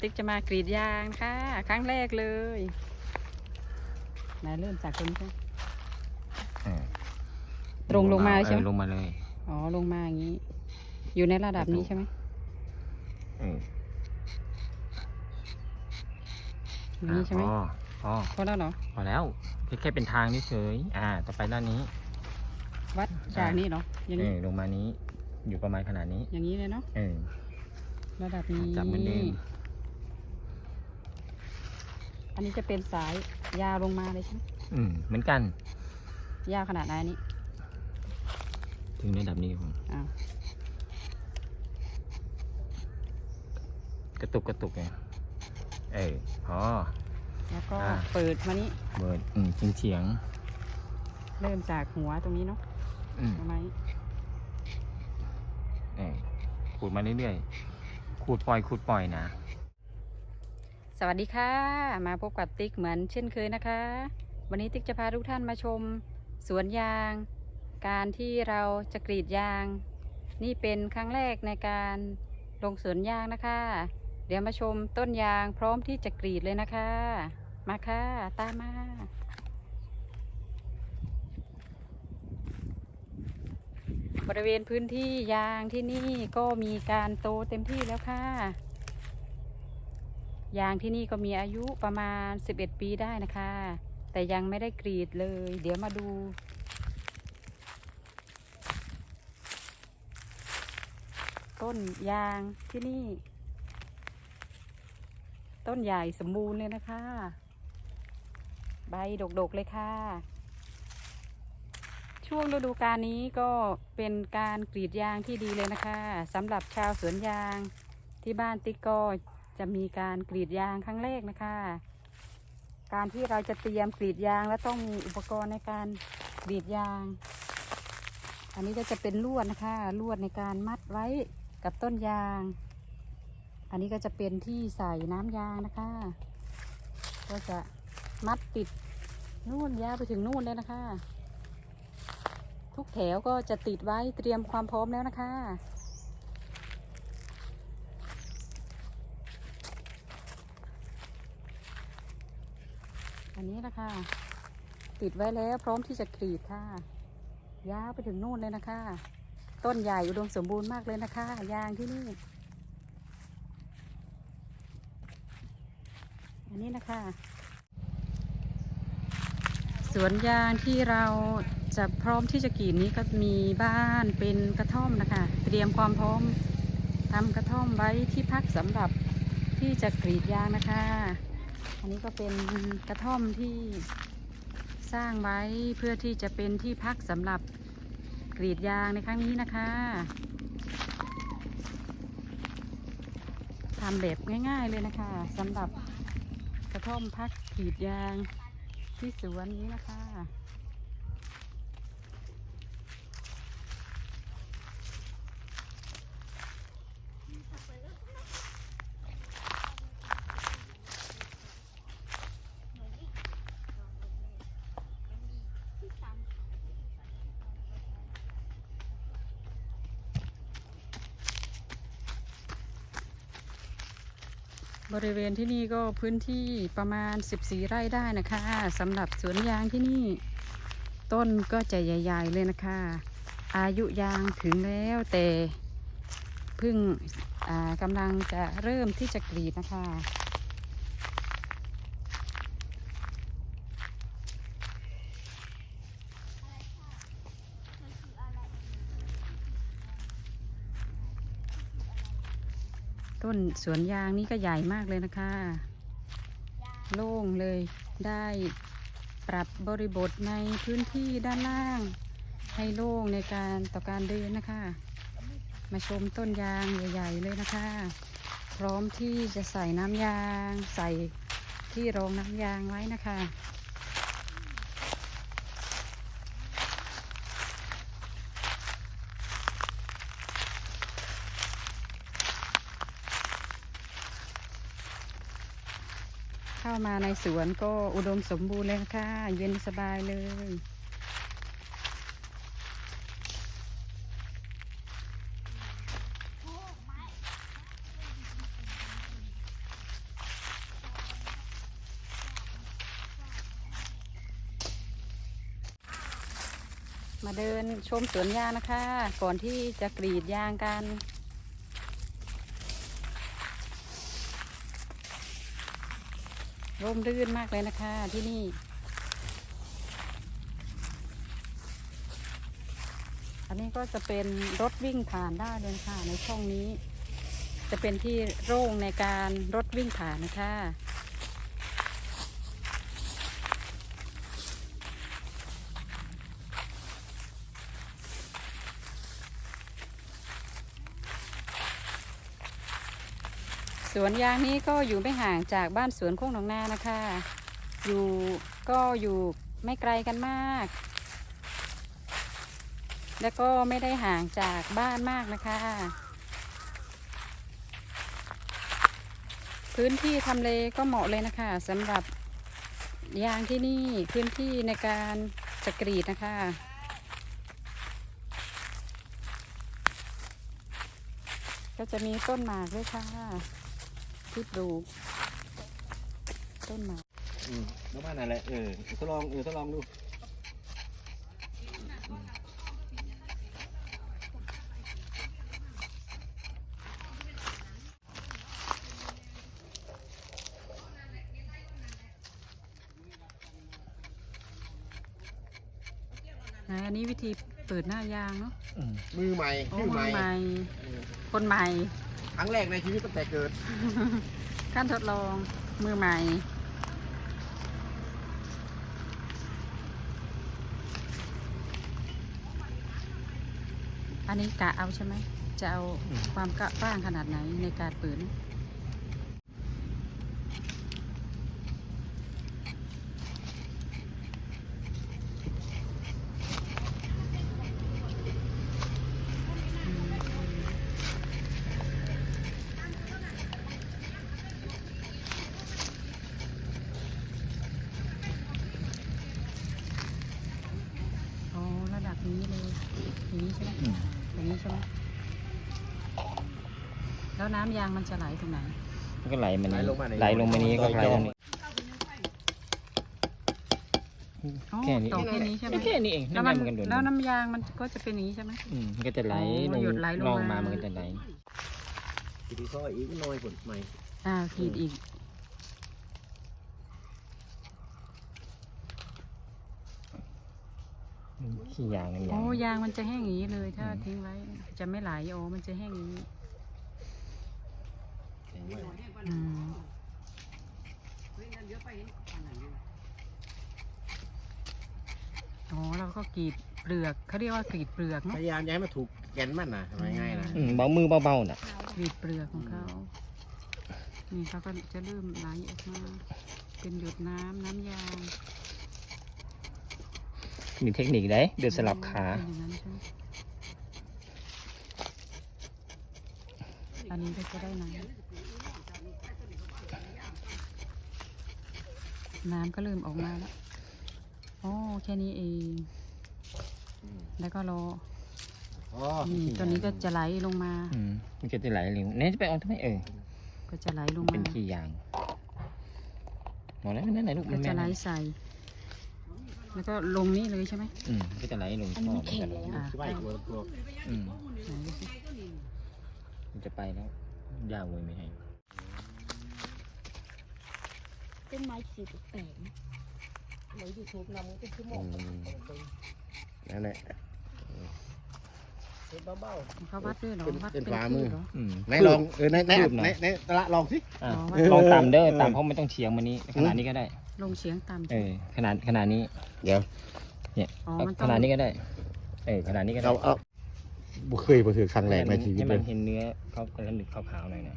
ติ๊กจะมากรีดยางค่ะ ครั้งแรกเลยไหนเริ่มจากตรงนี้ก่อนเออตรงลงมาใช่ไหมเออลงมาเลย อ๋อลงมาอย่างนี้ อยู่ในระดับนี้ใช่ไหมเอออย่างนี้ใช่ไหมอะพอพอแล้วเหรอพอพอแล้วแค่แค่เป็นทางเฉยๆอ่า ต่อไปด้านนี้ วัดจากนี้เหรออย่างเอนี้อลงมานี้ อยู่ประมาณขนาดนี้ อย่างนี้เลยเนาะเออระดับนี้จับเหมือนเดิม อันนี้จะเป็นสายยาวลงมาเลยใช่ไหมอืมเหมือนกัน ยาวขนาดไหนอันนี้ถึงระดับนี้ผมอ้าวกระตุกกระตุกไงเออพอ แล้วก็อ่า เปิดมานี้เบิร์ดอืมเฉียงเฉียงเริ่มจากหัวตรงนี้เนาะๆอืมประมาณนี้เออขูดมาเรื่อยๆ ขูดปล่อย ขูดปล่อยนะ สวัสดีค่ะ มาพบกับติ๊กเหมือนเช่นเคยนะคะ วันนี้ติ๊กจะพาทุกท่านมาชม สวนยาง การที่เราจะกรีดยาง นี่เป็นครั้งแรกในการลงสวนยางนะคะ เดี๋ยวมาชมต้นยางพร้อมที่จะกรีดเลยนะคะ มาค่ะ ตามมาบริเวณพื้นที่ยางที่นี่ก็มีการโตเต็มที่แล้วค่ะ ยางที่นี่ก็มีอายุประมาณ 11 ปีได้นะคะ แต่ยังไม่ได้กรีดเลย เดี๋ยวมาดูต้นยางที่นี่ ต้นใหญ่สมบูรณ์เลยนะคะ ใบดกๆเลยค่ะ ช่วงฤดูกาลนี้ก็เป็นการกรีดยางที่ดีเลยนะคะสำหรับชาวสวนยางที่บ้านติ๊กก็ จะมีการกรีดยางครั้งแรกนะคะ การที่เราจะเตรียมกรีดยางและต้องมีอุปกรณ์ในการกรีดยาง อันนี้ก็จะเป็นลวดนะคะ ลวดในการมัดไว้กับต้นยาง อันนี้ก็จะเป็นที่ใส่น้ำยางนะคะ ก็จะมัดติดนู่นยาวไปถึงนู่นเลยนะคะ ทุกแถวก็จะติดไว้เตรียมความพร้อมแล้วนะคะ อันนี้นะคะ ติดไว้แล้วพร้อมที่จะกรีดค่ะ ยาวไปถึงนู่นเลยนะคะ ต้นใหญ่อุดมสมบูรณ์มากเลยนะคะ ยางที่นี่ อันนี้นะคะ สวนยางที่เราจะพร้อมที่จะกรีดนี้ก็มีบ้านเป็นกระท่อมนะคะ เตรียมความพร้อมทำกระท่อมไว้ที่พักสำหรับที่จะกรีดยางนะคะ อันนี้ก็เป็นกระท่อมที่สร้างไว้เพื่อที่จะเป็นที่พักสำหรับกรีดยางในครั้งนี้นะคะทำแบบง่ายๆเลยนะคะสำหรับกระท่อมพักกรีดยางที่สวนนี้นะคะ บริเวณที่นี่ก็พื้นที่ประมาณ 14 ไร่ได้นะคะสำหรับสวนยางที่นี่ ต้นก็จะใหญ่ ๆ เลยนะคะ อายุยางถึงแล้วแต่เพิ่งกำลังจะเริ่มที่จะกรีดนะคะ นสวนยางนี่ก็ใหญ่มากเลยนะคะ โล่งเลยได้ปรับบริบทในพื้นที่ด้านล่าง ให้โล่งในการต่อการเดินนะคะ มาชมต้นยางใหญ่ๆเลยนะคะ พร้อมที่จะใส่น้ำยาง ใส่ที่รองน้ำยางไว้นะคะ มาในสวนก็อุดมสมบูรณ์เลยค่ะ เย็นสบายเลย มาเดินชมสวนยางนะคะ ก่อนที่จะกรีดยางกัน ร่มรื่นมากเลยนะคะที่นี่ อันนี้ก็จะเป็นรถวิ่งผ่านได้เลยค่ะ ในช่องนี้ จะเป็นที่โร่งในการรถวิ่งผ่านนะคะ สวนยางนี้ก็อยู่ไม่ห่างจากบ้านสวนโคกหนองนานะคะ อยู่ก็อยู่ไม่ไกลกันมาก แล้วก็ไม่ได้ห่างจากบ้านมากนะคะ พื้นที่ทำเลก็เหมาะเลยนะคะสำหรับยางที่นี่พื้นที่ในการจะกรีดนะคะก็จะมีต้นหมากด้วยค่ะ ที่ปลูกต้นหมากอืมน้ำมันนั่นแหละเออทดลองเออทดลองดูนะอันนี้วิธีเปิดหน้ายางเนาะอืมมือใหม่โอ้ชื่อมืใหม่อใหม่เออคนใหม่ ครั้งแรกในชีวิตตั้งแต่เกิด ขั้นทดลองมือใหม่ อันนี้กะเอาใช่ไหม จะเอาความกะกว้างขนาดไหนในการเปิด อ๋อ ระดับนี้เลย อย่างนี้ใช่ไหม อืม อย่างนี้ใช่ไหม แล้วน้ำยางมันจะไหลตรงไหน มันก็ไหลมาไหลนี้ลงมาในไหลลงมานี้ก็ไหลตรงนี้อ๋อแค่นี้ต่อแค่นี้ใช่ไหมแค่นี้เองแล้วไม่มันเหมือนกันโดนแล้วน้ำยางมันก็จะเป็นอย่างนี้ใช่ไหม อืมมันก็จะไหลอ๋อลงหยดไหลลงลองมา มามันก็จะไหลทีนี้ซอยอีกน้อยผลใหม่อ่าขีดอีก ขี้ยางนั่นโอ้ยางยางมันจะแห้งอย่างนี้เลย ถ้าอืมทิ้งไว้ จะไม่ไหลโอ้มันจะแห้งอย่างนี้ แข็งไว้อืมอ๋อเราก็กรีดเปลือกเขาเรียกว่ากรีดเปลือกพเนาะยายามอย้ายมาถูกแกนมันนะทำไมง่ายนะอืมเบามือเบาๆน่ะกรีดเปลือกของเขานี่เขาก็จะเริ่มไหลออกมาเป็นหยดน้ำน้ำยางมีเทคนิคได้เดินสลับขาเป็นอย่างนั้นใช่ไหมอันนี้ก็จะได้น้ำ น้ำก็เริ่มออกมาแล้วโอ้แค่นี้เองอืมแล้วก็รออ๋อนี่ตัวนี้ก็จะไหลลงมา อืมมันก็จะไหลเร็วเนี่ยจะไปเอาทำไมเออก็จะไหลลงเป็นมาขี้ยางหมดแล้วนั่นไหนลูกก็มันจะแม่นไหลนะใส่ แล้วก็ลงนี่เลยใช่ไหมอืมก็จะไหลลงท่อมันจะไหลอ่าช่วยตัวตัวอืมไหนดูสิมันจะไปแล้วยาวเลยไม่ให้ ต้นไม้สีแปลกๆนะในยูทูบนำมันก็คือหมอือกมนั่นแหละเบาเขาวัดด้วยเหรอเป็นวัดเป็นเป็นฝ่าที่มือเหรออืมไหนลองเออไหนไหนคืบหน่อยไหนไหนตะละลองสิอะอ๋อวัดลองตามเด้อเออตามเพราะไม่ต้องเฉียงมานี้ขนาดนี้ก็ได้ ลงเฉียงต่ำเอใช่ไหมอขนาดขนาดนี้เดี๋ยวเนี่ยอ๋อเอามันต้ของนาดนี้ก็ได้ เออขนาดนี้ก็ได้เอาเอาบ่เคยมาถือครั้งแรกในชีวิตให้เลมัยนเห็นเนื้อเขากระดึกขาวๆหน่อยนะ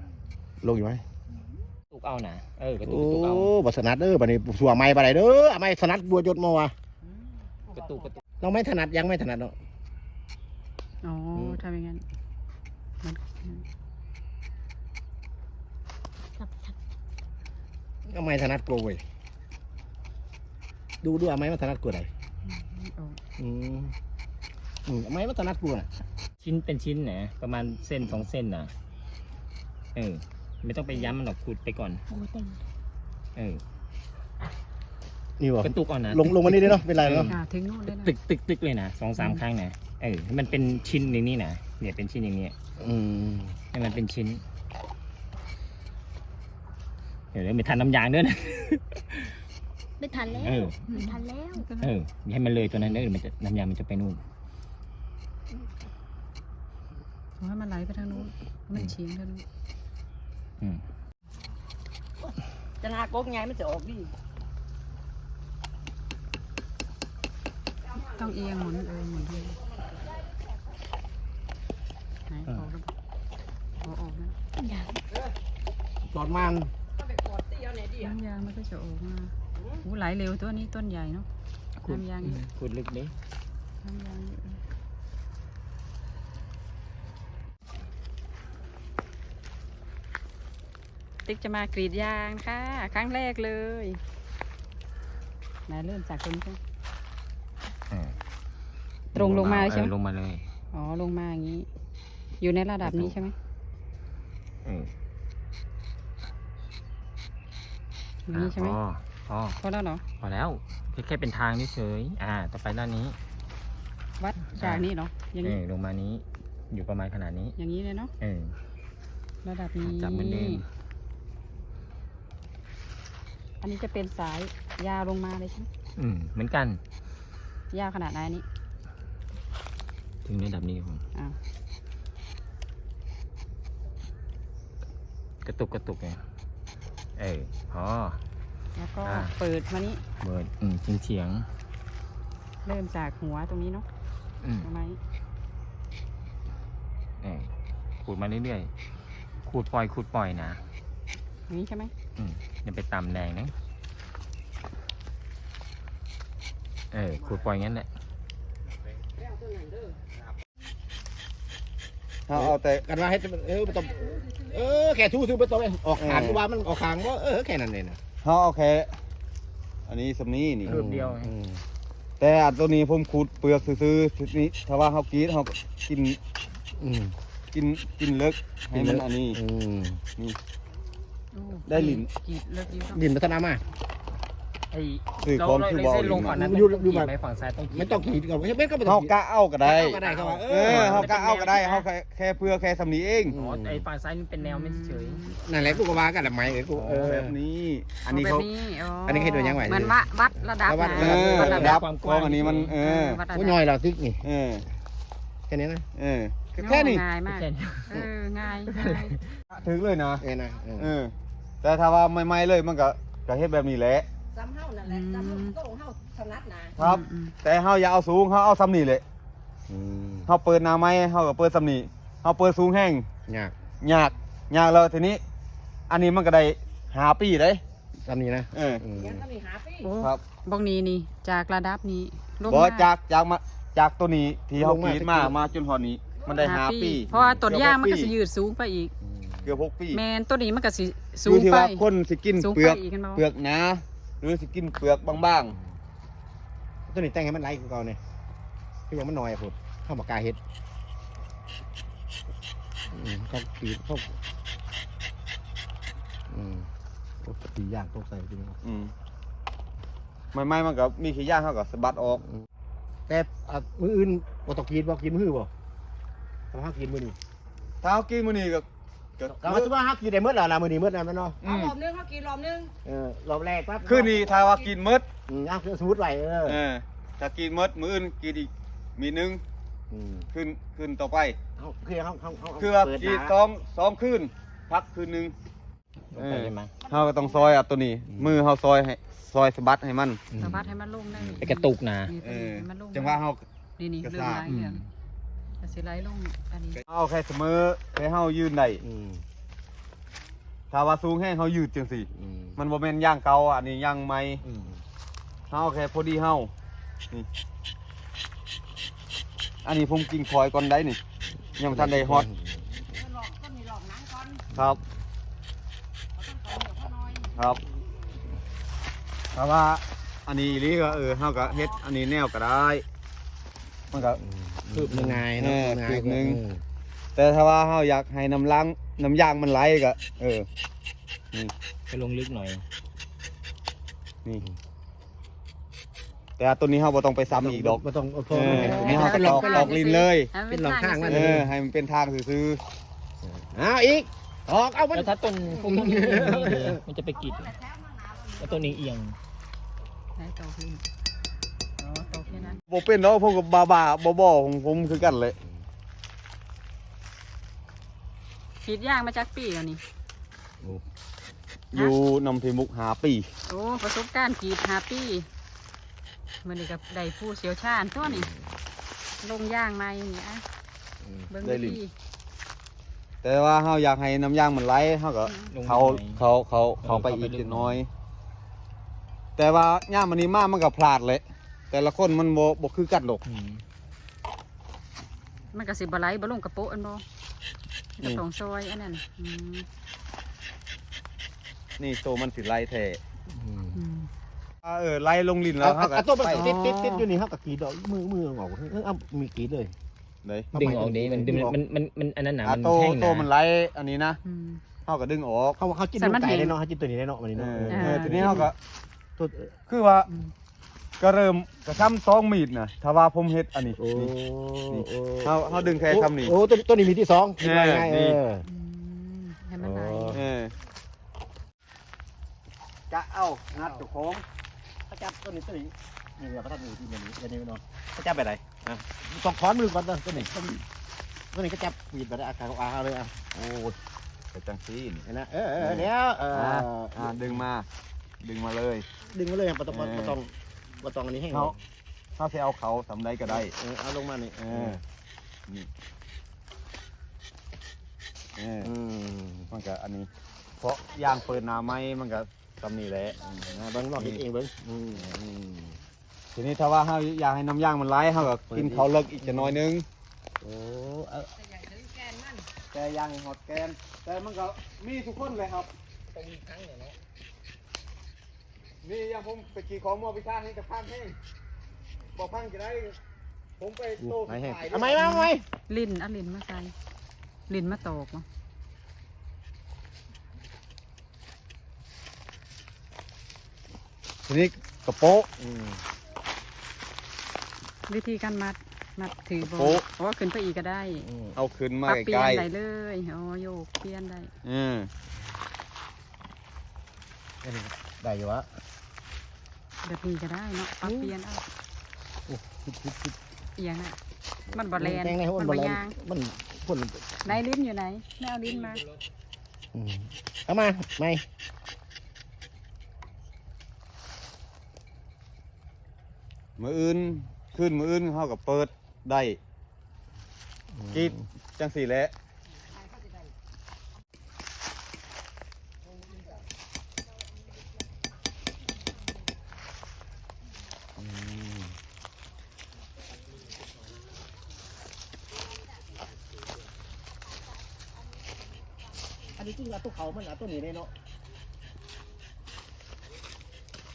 ลงอยู่ไหม ตุกเอานะเออกระตุกโอ้กระตุกเอาบัสนัดเด้อบัดนี้สัวไม้บัดไหนเด้อเอาไม้สนัดบัวจดมาวะกระตุกกระตุกเราไม่ถนัดยังไม่ถนัดเนาะอ๋ออืมทำอย่างนั้นมันๆสับสับเอาไม้ถนัดกลัวเว้ยดูดูเอาไม้มาถนัดกลัวไหนไม่ออกอืมอืมเอาไม้มาถนัดกลัวน่ะชิ้นเป็นชิ้นนะประมาณเส้นสองเส้นนะเออ ไม่ต้องไปย้ำมันหรอกขูดไปก่อน โอ้เต็มเออนี่บ่กระตุกเอานะลงลงมานี่ได้เนาะเป็นไรเนาะอ่าถึงนู่นเลยนะตึกตึกตึกเลยนะสองสามครั้งนะเออให้มันเป็นชิ้นอย่างนี้นะเนี่ยเป็นชิ้นอย่างนี้อืมให้มันเป็นชิ้น เดี๋ยวเดี๋ยวไม่ทันน้ำยางด้วยนะไม่ทันแล้วเออไม่ทันแล้วเอออย่าให้มันเลยตัวนั้นเด้อมันจะน้ำยางมันจะไปนู่น ขอให้มันไหลไปทางนู้นมันเฉียงทางนู้นอืม จะหากกไงมันจะออกดิต้องเอียงหมุนเออหมุนเอียงไหนออกแล้วเอาออกนะตอดมันน้ำยางมันก็จะออกมาโอ้ไหลเร็วตัวนี้ต้นใหญ่เนาะขุดน้ำยางขุดลึกดิน้ำยางเยอะ ติ๊กจะมากรีดยางค่ะครั้งแรกเลยไหนเริ่มจากตรงนี้ใช่ไหมเออตรงลงมาเลยใช่ไหมออลงมาเลย อ๋อลงมาอย่างนี้ อยู่ในระดับนี้ใช่ไหมเอออย่างนี้ใช่ไหมอะพอพอพอแล้วเหรอพอแล้วแค่แค่เป็นทางเฉยๆอ่า ต่อไปด้านนี้ วัดจากนี้เหรออย่างเอนี้อลงมานี้ อยู่ประมาณขนาดนี้ อย่างนี้เลยเนาะเออระดับนี้จับเหมือนเดิมอั นนี้จะเป็นสายยาวลงมาเลยใช่ไหมอืมเหมือนกัน ยาวขนาดไหนอันนี้ถึงระดับนี้ผมอ้าวกระตุกกระตุกไงเออพอ แล้วก็อ่า เปิดมานี้เบิร์ดอืมเฉียงเฉียงเริ่มจากหัวตรงนี้เนาะๆอืมประมาณนี้เออขูดมาเรื่อยๆ ขูดปล่อย ขูดปล่อยนะ อย่างนี้ใช่ไหมอืม อย่าไปต่ำแรงนะ เออขูดปล่อยงั้นแหละเอาเอาแต่กันว่าให้เออไปต้มเออแค่ทูซื้อไปต้มเองออกขางเออว่ามันออกขางว่าเออแค่นั้นเองนะเขาเอาแค่อันนี้สำนี้นี่คืบเดียวอืมแต่อันตัวนี้ผมขูดเปลือกซื้อๆทีนี้ถ้าว่าเขากรีดเขาก็กินอืมกินกินเลิกให้มันอันนี้ อืมนี่โอ้ ได้ลิ้นกรีดเลิกยิ้มดินพัฒนามา ไอ้ซื้อเราของเราคือเลยบอเส้นลงลก่อนนะอยู่ต้องอยู่กรีแบดบไหมฝั่งซ้ายต้องไม่ต้องขีดก่อนไม่ต้องไปเขาขีด กะเอาก็ได้เอาก็ได้เขาว่าเอเอออเขากะเอาก็ได้เขาแค่แค่เพื่อแค่สำนี้เองอ๋อไอ้ฝั่งซ้ายมันเป็นแนวไม่เฉยนั่นแหละกูก็ว่ากันละไหมเออกูเออแบบนี้ อันนี้แบเขาบนี้อ๋ออัอันนี้ให้ดูยังไงเหมือนวัดวัดระดับวัดนะเออวัดระระดัดับบของอันนี้มันเออ วัดระผู้ดับย่อยเราติ๊กนี่เออ แค่นี้นะเออ แค่นี้ง่ายมาก แค่นี้ เออ ง่ายง่าย ถึงเลยนะ เออนะเออ เออ แต่ถ้าว่าไม่ไม่ๆเลยมันก็ก็เฮ็ดแบบนี้แหละ ซ้ำเฮานั่นแหละซ้ำเฮาโต้งเฮาถนัดนะครับ อืมแต่เฮาอย่าเอาสูงเฮาเอาซ้ำนี่เลยอืมเฮาเปิดหน้าไม้เฮาก็เปิดซ้ำนี่เฮาเปิดสูงแห้งยากยากยากแล้วทีนี้ อันนี้มันก็ได้หาปีเลยตามนี้นะเอออืมยังก็มีหาปีโอ้ครับบางนี้นี่จากระดับนี้ลงบ่มาจากจากมาจากตัวนี้ที่เฮาลงกมารีดสักมากี่มาจนพอนี้ มันได้หาปี เพราะว่าต้นยางมันก็เกืสิอบหยืดสูงไปอีก อืมเกือบหกปีแมนต้นนี้มันก็สิสูองยู่ที่ไป ว่าคนสิกินสูงเปลือกไปอีกกันบ่เปลือกหนาหรือสิกินเปลือกบางตัวนี้แต่งให้มันไล่คือเก่าเนี่ยคือยังมันน้อยอะพุดเข้ามากล้าเฮ็ดอืมเขาปีดเขาอืมโอ้ตีย่างตกใส่จริงๆอืมไม่ไม่มันก็มีขี้ย่างเฮาก็สะบัดออกแต่อะมืออื่นบ่ต้องกินบ่กินมือบ่ทำห้ากินมือนี่ถ้าเฮากินมื้อนี้ก็ ก็ก็ว่าว่าห้ากินได้เมื่อแล้วนะมือนี้เมื่อแล้วแม่นเนาะอืมรอบนึงเขากินรอบนึงเออรอบแรกปั๊บคืนนี้ถ้าว่ากินหมดอืมอะสมมุติไว้เออเออถ้ากินหมดมื้ออื่นกินอีกมีหนึงอืมคืนคืนต่อไปเอาคือเขาเขาเขาคือว่าเปิดกินหาสองสองคืนพักคืนหนึงลงไปใช่ไหมเฮาก็ต้องซอยอะตัวนี้ มือเฮาซอยให้ซอยสะบัดให้มัน สะบัดให้มันลงได้ไอ้กระตุกนะนี่เออให้มันลงจังว่าเฮา นี่นี่กระเริ่มซ่าไหลเนี่ย จะสิไหลลงอันนี้เอาแค่เสมอให้เฮายืนได้อืมถ้าว่าสูงแห้งเฮายืดจังซี่อืมมันบ่แม่นย่างเก่าอันนี้ย่างใหม่อืมเฮาเอาแค่พอดีเฮานี่อันนี้ผมกินคอยก่อนได้นี่ยังบ่ทันได้ฮอตหลอกก็มีหลอกหนังก่อนครับ เขาต้องก่อนเดี๋ยวเขาน้อยครับแต่ว่าอันนี้อีหลีก็เออเฮาก็เฮ็ดอันนี้แนวก็ได้ มันก็ คืบหนึ่งไงเนาะเออไงคืบหนึ่ง เออแต่ถ้าว่าเฮาอยากให้น้ำล้างน้ำยางมันไหลก็เออ ไปลงลึกหน่อยนี่ แต่ตัวนี้เฮาบ่ต้องไปซ้ำอีกดอกบ่ต้องเอาโทเอษอมาให้ตัวนี้เฮาก็ตอกตอกลิ้นเลยให้มัเป็นหนองข้างมันเออ ให้มันเป็นทางซื่อเอาอีกออกเอามัน แล้วถ้าต้นพวกต้นเอียงๆนี่เลยมันจะไปกิดแล้วต้นเอียง ไหนตอกลิ้นอ๋อตอก แค่นั้นๆบ่เป็นเนาะผมก็บ้าๆบ่ๆของผมคือกันเลยกรีดยางมาจากปีแล้วนี่อยู่นำพิมุกหาปีโอ้ประสบการณ์กรีดหาปีมันนี่กับได้ผู้เชี่ยวชาญตัวนี่ลงย่างมาอย่างเงี้ยเบิ้งได้วิลิ้นธีแต่ว่าเฮาอยากให้น้ำยางมันไหลเฮาก็ๆลงเขาหน่อยเขาเขาเขาไปเอออีกเข้าไปลึกนิดน้อย แต่ว่าย่ามมันนี้มากมันก็พลาดเลย แต่ละคนมันบ่บ่คือกันดอกอืมมันก็สิบไหลบ่ลงกระโปะอันบ่นี่กระตองซอยอันนั้นอืมนี่โตมันสิไล่แท้อืม อ่าเออไล่ลงลิ้นแล้เอาวเอาเฮาก็เอาตัวมันไปติดติดติดอยู่นี่ครับกับกรีดออกมือมือออกเออเอามีกรีดเลยเลยดึงออกดิมันมันมันมันมันอันนั้นหนาอะมันโตแห้งโตนะมันไล่อันนี้นะอืม เฮาก็ดึงออกเขาเขาจิ้มแต่ลูมันกไก่เห็น ได้เนาะเขาจิ้มตัวนี้ได้เนาะมันนี่เอเนาะอเออเออทีนี้เฮาก็ตัวคือว่าอืม ก็เริ่มกระทำสองมีดน่ะถ้าว่าผมเฮ็ดอันนี้โอ้นี่โอ้เฮาเฮาดึงแค่คำนี้ โอ้ตัวตัวนี้มีที่สองคิดว่าเออง่ายนี่เอออืมให้มันไหลอ๋อ เออจะเอางัดเจ้าของเขาจับตัวนี้ตัวนี้นี่เนี่ยพระท่านอยู่ที่นี่เดี๋ยวนี้เนาะเขาจับไปไหนอะต้องถอนมือก่อนเด้อตัวนี้ตัวนี้ตัวนี้ก็จับมีดไปได้อาการอาเลยอะโอ้ไปจังซี่นี่เห็นนะเออเออเดี๋ยวเอออ่าอ่าดึงมา ดึงมาเลย ดึงมาเลยครับปตองเออปตอง ปตองอันนี้ให้เขาถ้าจะเอาเขาสำไรก็ได้ เออเอาลงมานี่เอเอออนี่เอออืมมันก็อันนี้ เพราะยางเปิดหนาไม้มันก็ตำนี้แหละอืมนะเบิ้งลองเฮ็ดเองเบิ้งอืมอืมทีนี้ถ้าว่าเฮาอยากให้น้ำย่างมันไหลเฮาก็กินเขาวเลิกอีกจะน้อยนึง โอ้เอาแต่ย่างให้หอดแกนแต่มันก็มีทุกคนเลยครับต้องมีครั้งเนี่ยเนาะ นี่อย่างผมไปขี่ของมอพิชาให้กับพังให้บอกพังจะได้ ผมไปโตไหนให้ขายเอาไหมมาเอาไหมลิ้นเอาลิ้นมาใส่ลิ้นมาตอกเนาะทีนี้กระโป๊ะอืม วิธีการมัดมัดถือบ่โป๊ะเพราะว่าขึ้นไปอีกก็ได้อืมเอาขึ้นปมารับเปลี่ใกยนล้ได้เลยอ๋อโยกเปลี่ยนได้ๆอืมอันนี้ได้อยู่วะ แบบนี้ก็ได้เนาะปรับเปลี่ยนเอาคิดคิดคิดเอียงอะมันบ่แลนแทงในหัวมันบอบ่ลแลนยางมันพ่นไหนลิ้นอยู่ไหนแม่เอาลิ้นมาอืมเอามาไหมมืออื่นขึ้นมืออื่นเขาก็เปิดได้กรีดจังสี่แหละ อันนี้จริงๆเอาตัวเขามันเอาตัวนี้ได้เนาะ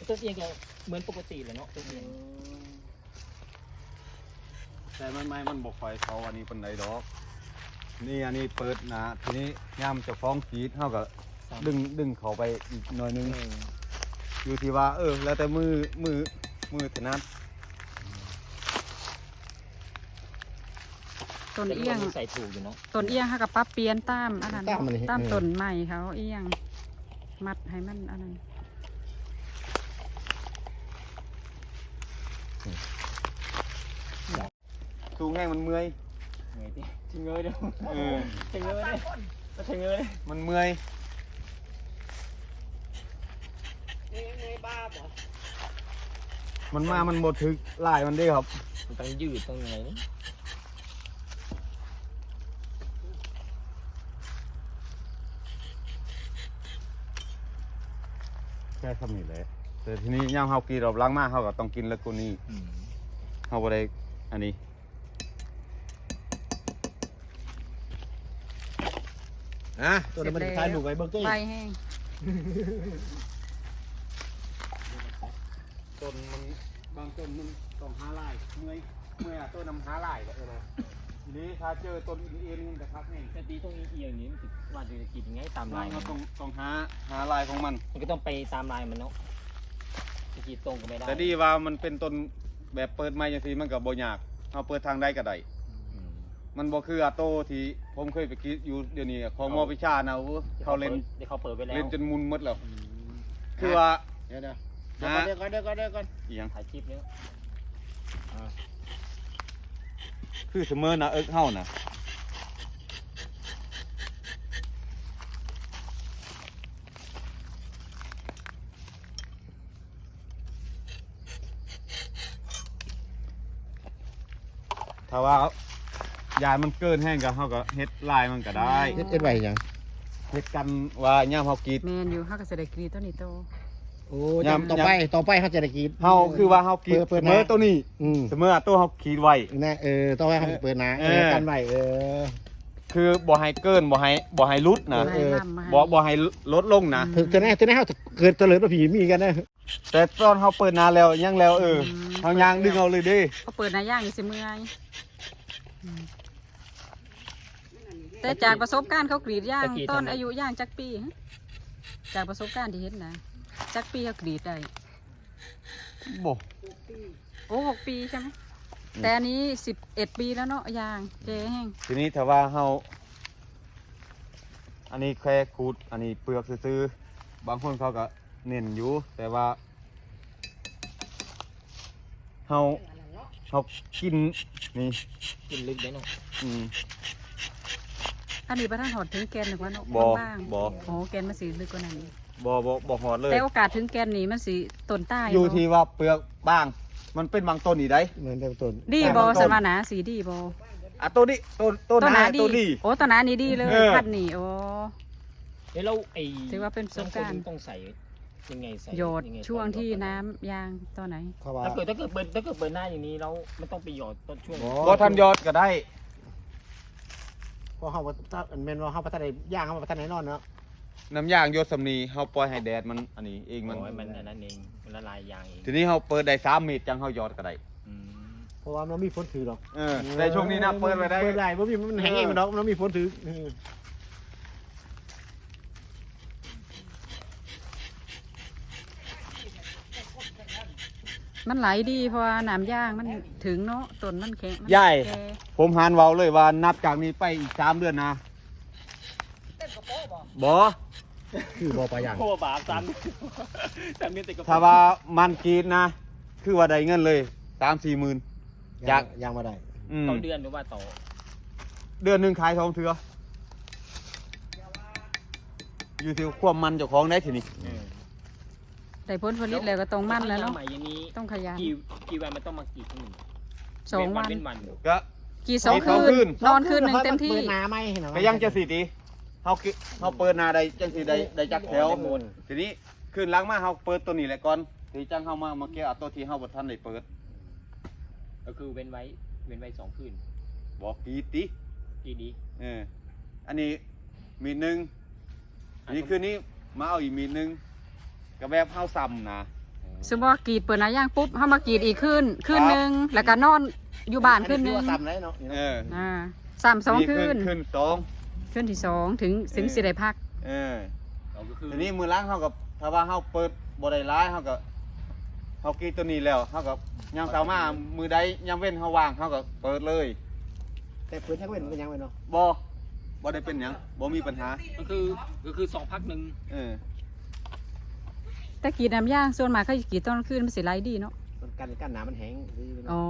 ต้นเอียงก็เหมือนปกติเลยเนาะต้นเอียงแต่มันไม่มันบอกไฟเขาอันนี้เป็นไหนดอก นี่อันนี้เปิดหนะทีนี้ย่ามเจะฟ้าของกรีดเขาก็ดึงดึงเขาไปอีกหน่อยนึง อยู่ที่ว่า เออ แล้วแต่มือมือมือถนัด ต้นแต่เอียง ใส่ถูกอยู่เนาะต้นเอียงเขาก็ปรับเปลี่ยนตามอันนั้นตามมันนี่ตามเออ ต้นใหม่เขาเอียง มัดให้มันอันนั้นสูงแห้งมันเมื่อยเงยดิถึงเงยเด้อเออถึงเงยเด้อถึงเงยเด้อมันเมื่อยมันมา มันบดถึกลายมันเด้ครับ มันต้องยืดต้องไงนี่ ค่ทำนี่แหละแต่ทีนี้ย่ามเฮากินรอบล้างมากเฮาก็ต้องกินแล้วกูนี่อืมเฮาบ่ได้อันนี้อะตัวนี้มันคล้ายลูกไอ้เบิ้งตัวใบนี้แห้งต้นมันบางต้นมันต้องหาลายเมื่อยเมื่อยอะต้นนำหาลายก็เออนะ ทีนี้ถ้าเจอต้นอื่นๆมันจะพักแห้งแต่ตีตรงเอียงนี้มันสิว่าจะกินยังไงตามลายเรามันต้องต้องหาหาลายของมัน มันก็ต้องไปตามลายมันเนาะจะกรีดตรงก็ไม่ได้แต่ดีว่ามันเป็นต้นแบบเปิดไม้จังซี่มันก็บ่ยากเฮาเปิดทางใดก็ได้ อืมมันบ่คืออาโตที่ผมเคยไปคิดอยู่เดี๋ยวนี้ของมอวิชานะโอ้เขาเล่นเดี๋ยวเขาเปิดไปแล้วเล่นจนมุนหมดแล้วอืมคือว่า เดี๋ยวเดี๋ยวเดี๋ยวก่อนเดี๋ยวก่อนเดี๋ยวก่อนเดี๋ยวก่อนอีหยังถ่ายคลิปเนี้ย คือเสมอนะเอิกเฮานะถ้าว่ายายมันเกินแห้งก็เฮาก็เฮ็ดลายมันก็ได้เฮ็ดเฮ็ดไว้ยังเฮ็ดกันว่าย่ามเฮากรีด แมนอยู่เขาก็จะได้กรีดตัวนี้โต โอ้ยามต่อไปต่อไปเขาจะได้กิน เฮาคือว่าเฮากรีดเปิดเปิดเสมอหน้าตัวนี้อืมเสมออาโตเฮากรีดไว้ นะเออต่อไปเขาจะเปิดนะเอเออ อกันไว้เออ คือบ่ให้เกินบ่ให้บ่ให้ลุดนะให้ล่ำมาให้บ่บ่ให้ลดลงนะถึงตัวนี้ตัวนี้เขาเกิดเตลิดว่าผีมีกันนะแต่ตอนเขาเปิดนานแล้วยังแล้วเออเขายางดึงเอาเลยเดิเขาเปิดหนาย่างอยู่สิเมื่อยอืมแต่จากประสบการณ์เขากรีดย่างต้นอายุย่างจักปีฮะจากประสบการณ์ที่เห็นนะ จักปีเขากรีดได้บ่โอ้หกปีใช่ไหมแต่อันนี้สิบเอ็ดปีแล้วเนาะยางเจแห้งทีนี้ถ้าว่าเฮาอันนี้แค่ขูดอันนี้เปลือกซื่อๆบางคนเขาก็เน้นอยู่ แต่ว่าเฮาเฮากินนี่กินลึกได้เนาะอืม อันนี้ประท่านหอดถึงแกนหนึ่งวันเนาะบ่บ้างบ่ โอ้แกนมันสีลึกกว่านั้นอีกบ่บ่บ่หอดเลย แต่โอกาสถึงแกนนี่มันสีต้นใต้อยู่บ่ที่ว่าเปลือกบาง มันเป็นบางต้นนี่ได้ เหมือนเดิมต้นดีแต่บอบางต้นสมาหนาสีดีบออะต้นนี้ต้นต้นหาต้นนี้ โอ้ต้นหนานี่ดีเลยเออ พัดนี่โอ้เดี๋ยวเราไอ้ถือว่าเป็นประสบการณ์ ต้องใส่ยังไงใส่โยดยังไงช่วงตอนที่หยอดน้ำยางตอนไหน เขาว่าถ้าเกิดถ้าเกิดเปิดถ้าเกิดเปิดหน้าอย่างนี้เราไม่ต้องไปหยอดต้นช่วงบ่ทันยอดก็ได้เพ ราะเขาว่าถ้าอันแม่นว่าเขาพัฒนาย่างเขาพัฒนาแน่นอนเนาะน้ำยางโยดสำนีเฮาปล่อยให้แดดมันอันนี้เองมัน โอ้ยมันอันนั้นเองมันละลายยางเองทีนี้เฮาเปิดได้สามเมตรจังเฮายอดก็ได้อืมเพราะว่ามันมีฝนถือหรอกเออในช่วงนี้นะเปิดไปได้ เปิดได้เพราะมีมันแห้งเองมันดอกมันมีฝนถือเออ มันไหลดีเพราะว่าน้ำยางมันถึงเนาะต้นมันแข็งมันใหญ่ แก่ผมหานเว้าเลยว่านับจากนี้ไปอีกสามเดือนนะบอคือบ่ปลาย่างโคบาซันแต่มีแต่กระถ้าว่ามันกรีดนะ คือว่าได้เงินเลยสามสี่หมื่น อยากย่างมาได้อืมต่อเดือนหรือว่าต่อเดือนหนึ่งขายสองเทืออยู่ที่ความมันเจ้าของได้ทีนี้เออ แต่ผลผลิตแล้วก็ต้องมั่นแล้วเนาะ ใหม่อย่างนี้ต้องขยัน กี่กี่วันมันต้องมากรีดทีหนึ่งสองวันเป็นวันก็ กี่สองกี่สองคืคืน น นอนคืนหนึ่งเต็มที่เปิดน้ำไหมเห็นไหมก็ยังจะสิดีเฮากิเฮาเปิดหนาได้จังสิได้ได้จักแถวได้หมด ทีนี้คืนหล้างมาเฮาเปิดตัวนี้แหละก่อนทีจังเฮามามาเกี่ยวเอาตัวที่เฮาบ่ทันได้เปิดก็คือเว้นไว้ เว้นไว้สองคืนบอกกรีดติดีดีเอออันนี้มีดหนึ่งอันนี้คืนนี้มาเอาอีกมีดหนึ่ง กระแบบเฮาซ้ำนะสมมติว่ากรีดเปิดหน้าย่างปุ๊บเขามากรีดอีกคืนคืนครับหนึ่งแล้วก็นอนอยู่บ้านคืนหนึ่งอัถือว่าซ้ำได้เนาะเอออ่าสามสองคืนคืนสองคืนที่สองถึงถึงเออสิได้พัก เออเราก็คือทีนี้มือล้างเฮากับถ้าว่าเฮาเปิดบ่ได้ร้ายเฮาก็เฮากรีดตัวนี้แล้วเฮาก็ยามเช้ามามือใดยามเว้นเฮาว่างเฮาก็เปิดเลย แต่เปิดยังเว้นมันยังไว้เนาะบ่บ่ได้เป็นหยังบ่มีปัญหาก็คือก็คือสองพักหนึ่งเออ แต่กรีดน้ำย่างส่วนมากเขาจะกรีดตอนกลางคืนมันสิไหลดีเนาะมันกันกันน้ำมันแห้งดีเนาะอ๋อ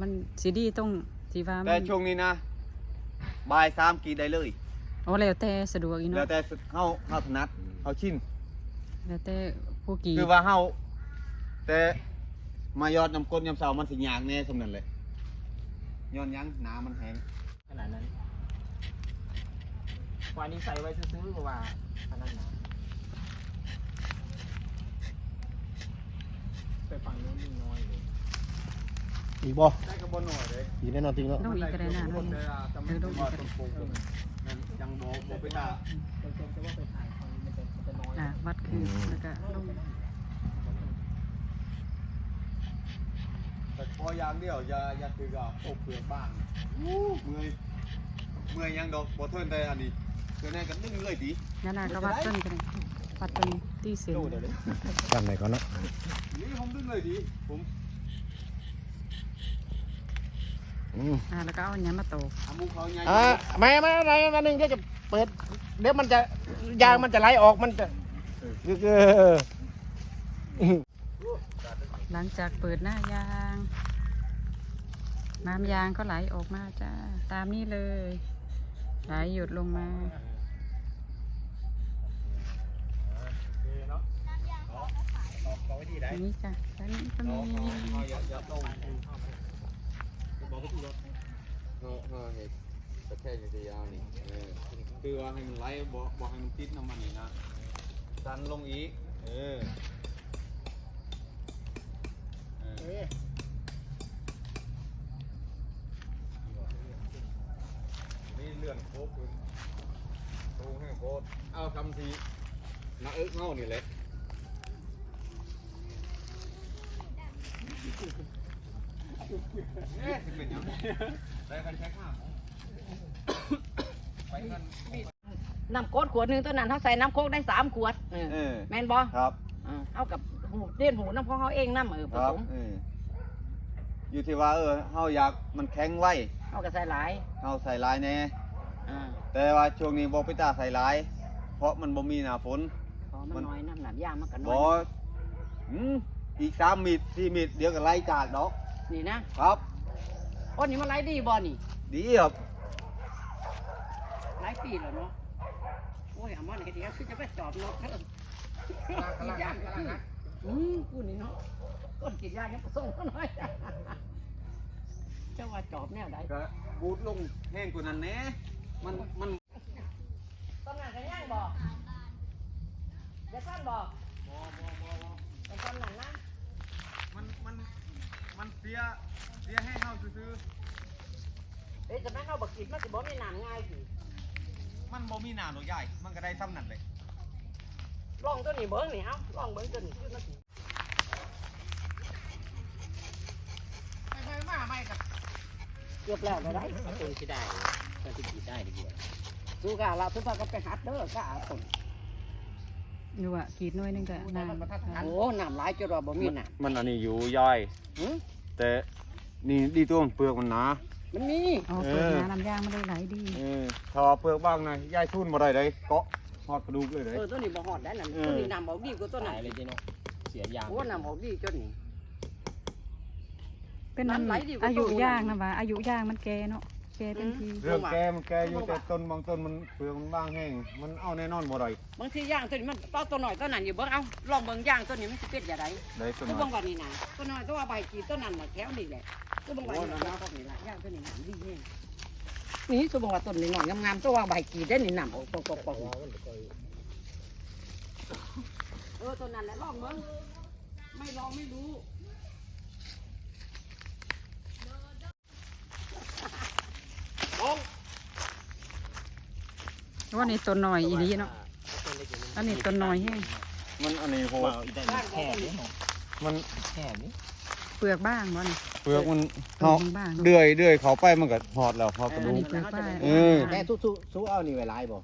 มันสิดีตรงที่ว่ามัแต่นช่วงนี้นะบ่ายสามกรีดได้เลยโอ้แล้วแต่สะดวกอีแล้วเนาะแต่เฮาเฮาถนัดเฮาชินแล้วแต่ผู้กรีดคือว่าเฮาแต่มายอดน้ำก้นยำเสามันสิยากแน่สำนั้นเลยย้อนหยังน้ำมันแห้งขนาดนั้นวันนี้ใส่ไว้ซื้อๆก็ว่าอันนั้นน ไปฟังโน้นนี่น้อยเลยอีกบ่ได้ก็บ่น้อยเลยอีกแน่นอนจริงเนาะต้องอีกก็ได้นะคเนาะนเลยอะจำเป็นต้องว่าต้นโพกนั่นยังบ่บ่ไปตาแต่แต่ว่าไปถ่ายฟังมันจะมันจะน้อยอะวัดคือแล้วก็ลงแต่พออย่างเดียวอย่าอย่าคือกับโอกเปลือกบ้างเมื่อยเมื่อยยังดอกบ่เทินแต่อันนี้คือแน่ก็ดึงเลยดินั่นน่ะก็วัดต้นกันเลยวัดตร งที่เสียงจำไหนก่อนเนาะนี่ผมดึงเลยดีผมอืมอ่าแล้วก็เอาอันนี้มาตกเอามุกเขาใหญ่อ่าไม่ไม่อะไรมาหนึ่งเดี๋ยวจะเปิด เดี๋ยวมันจะยางมันจะไหลออกมันจะเออหลังจากเปิดหน้ายาง น้ำยางก็ไหลออกมาจ้าตามนี้เลย ไหลหยุดลงมา อั นนี้จ้ะแล้นี้ก็มีเขาอย่าอย่าลงบอกไปที่ระเทศยู่ที่ยาวนี่คือว่าให้มันไหลบอกบอกให้มันติดน้ำมันนี่นะดันลงอีก เออเออนี่เลื่อนโค้งขึ้นโค้งให้โค้งเอาทำทีนาอึกเงานี่แหละ นี่ยสิเป็นยังไงได้กันแค่ข้ามไปกันน้ำโคตรขวดหนึ่งตัวนั้นเขาใส่น้ำโคกได้สามขวดเออเออ แมนบอครับเอากับหูเลี้ยนหูน้ำของเขาเองน้ำเออผครับสมเอออยู่ที่ว่าเออเฮาอยากมันแข็งไว้เอากับใส่หลายเฮาใส่ลายแน่อ่าแต่ว่าช่วงนี้บ่ไปตาใส่ลาย เพราะมันบ่มีหน้าฝนพอมัน น้อยน้ำหนักย่างมันกันน้บ่อยอืม อีกสามมิดสี่มิดเดี๋ยวก็ไล่จากดอกนี่นะ ครับโอ้นี่มันไรดีบอนี่ดีครับหลายปีแล้วเนาะ โอ้ยอามันไอ้เดียวคือจะไปจอบนกเถอะกินย่างก็คืออืมกูนี่เนาะก้นกินย่างยังส่งเขาหน่อยเจ้าว่าจอบแนวใดก็บูดลงแห้งกว่านั้นแหน่มันมันต้นนั้นก็ย่างบอกเดี๋ยวต้นบอกแต่ต้นนั้นนะ มันมันมันเสียเสียให้เฮาซื่อเอ้ยจะไม่เข้าบักกินมันจะบอกไม่นานง่ายสิๆมันบ่มีหน้าหนูใหญ่มันก็ได้ซ้ำนั่นเลยลองตัวนี้เบิ้งนี่เอาลองเบิ้งตัวนี้ขึ้นมาสิเกือบแล้วได้ต้นที่ได้ต้นที่กีดได้ดีกว่าสู้กะเราทุกคนก็ไปหัดเด้อกะต้น อยู่อะกรีดหน้อยนึงก็นานโอ้น้ำหลายจนว่าบ่มีน้มันอันนี้อยู่ย่อยำหึแต่นี่ดีตัวมันเปลือกมันหนา มันมีเอาเปิดน้ำน้ำยางมาเลยไหลดีเออถ้าว่าเปลือกบ้างนะย่ายทุนบ่ได้เลยเกาะหอดกระดูกเลยเลย เออตัวนี้บ่ฮอดได้นั่นเออ ตัวนี้น้ำเอาดีกว่าตัวตานั้ยนเลยเจ๊เนาะเสียยางโอ้น้ำเอาดีจนนี่ เป็นอันน้ำไหลดีกว่าอายุตู้ย่างนะวะอายุย่างมันแก่เนาะ แก่เต็มทีเรื่องแกมันแกอยู่แต่ต้นบางต้นมันเปลือกมันบางแห้งมันเอาแน่นอนบ่ได้บางทีย่างตัวนี้มันต้นตัวหน่อยตัวนั้นอยู่เบิ่งเอาลองเบิ่งย่างตัวนี้มันสิเป็นอย่างไรได้ต้นก็ไม้เบิ่งว่านี่นะตัวน้อยตัวใบกีตัวนั้นน่ะแถวนี่แหละก็เบิ่งว่านี่นะพวกนี้ละย่างตัวนี้น้ำดีแห้งนี่ตัวเบิ่งว่าต้นนี้หน่อยงามๆตัวว่าใบกีได้นี่น้ำเอาปอกๆๆเออตัวนั้นแหละลองเบิ่งไม่ลองไม่รู้ ว่านี่ตัวหน่อยอีนี้เนาะ อันนี้ตัวหน่อยแห้งมันอันนี้โหว้าวอีได้แค่นี้เนาะมันแค่นี้เปลือกบ้างวะนี่เปลือกมันเปลืเฮาอกบ้างๆเนาะเดือยเดือยเขาไปมันก็หอดแล้วหอดกระดูกเปลือกป้ายเออแต่สู้สู้สู้เอานี่ไว้หลายบ่